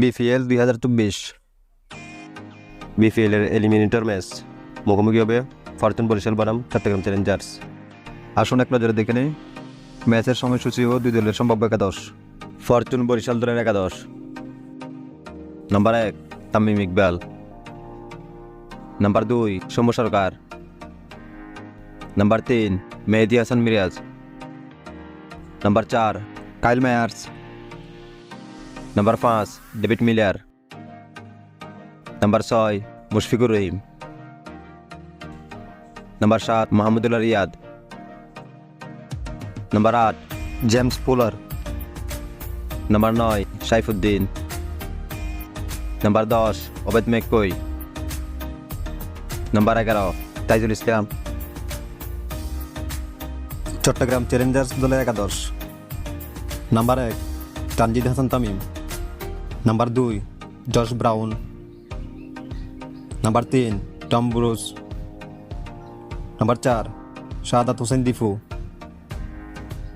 BPL দুই হাজার চব্বিশ। বিপিএল এর এলিমিনেটর ম্যাচ মুখোমুখি হবে ফরচুন বরিশাল বনাম চট্টগ্রাম চ্যালেঞ্জার্স। আসুন এক নজরে দেখে নেই, ম্যাচের সময়সূচি ও দুই দলের সম্ভাব্য একাদশ, ফরচুন বরিশাল দলের একাদশ। নাম্বার এক, তামিম ইকবাল। নাম্বার দুই, সৌম্য সরকার। নাম্বার তিন, মেহেদি হাসান মিরাজ। নাম্বার চার, কাইল ম্যায়ার্স নাম্বার পাঁচ ডেভিড মিলার নাম্বার ছয় মুশফিকুর রহিম নাম্বার সাত মাহমুদুল্লাহ রিয়াদ নাম্বার আট জেমস পোলার নাম্বার নয় সাইফুদ্দিন নাম্বার দশ অবেদ মেকই নাম্বার এগারো তাইজুল ইসলাম চট্টগ্রাম চ্যালেঞ্জার্স দলের একাদশ। নাম্বার এক তানজিদ হাসান তামিম নাম্বার দুই জশ ব্রাউন নাম্বার তিন টম ব্রুস নাম্বার চার শাহাদাত হোসেন দিফু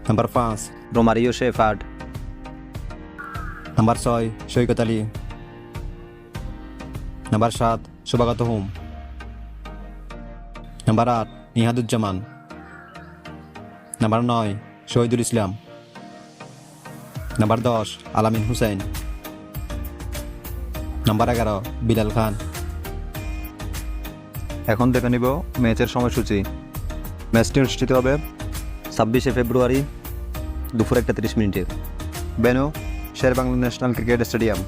নাম্বার পাঁচ রোমারিও শেফার্ড নাম্বার ছয় সৈকত আলী নাম্বার সাত শুভাগত হোম নাম্বার আট নিহাদুজ্জামান নাম্বার নয় শহীদুল ইসলাম নাম্বার দশ আলামিন হুসাইন নাম্বার এগারো বিলাল খান এখন দেখে নিব ম্যাচের সময়সূচি। ম্যাচটি অনুষ্ঠিত হবে ছাব্বিশে ফেব্রুয়ারি দুপুর একটা তিরিশ মিনিটে। বেনো শেরবাংলা ন্যাশনাল ক্রিকেট স্টেডিয়াম।